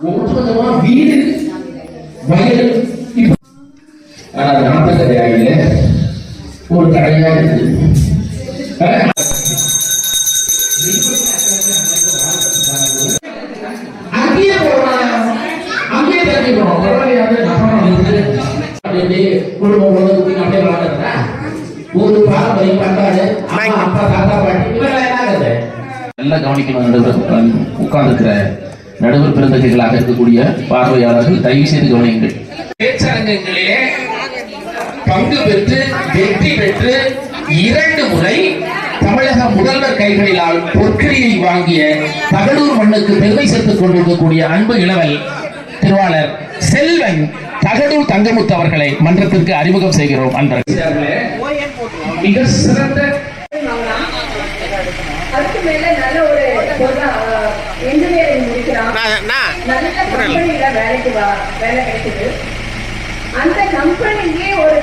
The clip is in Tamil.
ஒட்டுமொத்தமா வீடு வயல் ஆனா நாட்டக்கரையாயில ஒரு தடையா இருக்கு. வந்து குடும்பம் ஒரு பாரம்பரியம் பண்றாரு அம்மா அப்பா தாத்தா பாட்டி நல்லா கவனிக்கணும். நடுவர் நடுவர் பிறந்தகைகளாக இருக்கக்கூடிய பார்வையாளர்கள் தயவு செய்து கவனியுங்கள். பேச்சரங்கங்களிலே பங்கு பெற்று வெற்றி பெற்று இரண்டு முறை தமிழக முதல்வர் கைகளிலால் பொற்கிரியை வாங்கிய தகடூர் மண்ணுக்கு பெருமை சேர்த்துக் கொண்டிருக்கக்கூடிய அன்பு இளவல் திருவாளர் செல்வன் தகடூர் தங்கமுத்து அவர்களை மன்றத்திற்கு அறிமுகம் செய்கிறோம் அன்பர்களே. மிக சிறந்த அதுக்கு மேல நல்ல ஒரு வேலைக்கு வா வேலை கிடைக்குது. அந்த கம்பெனியே ஒரு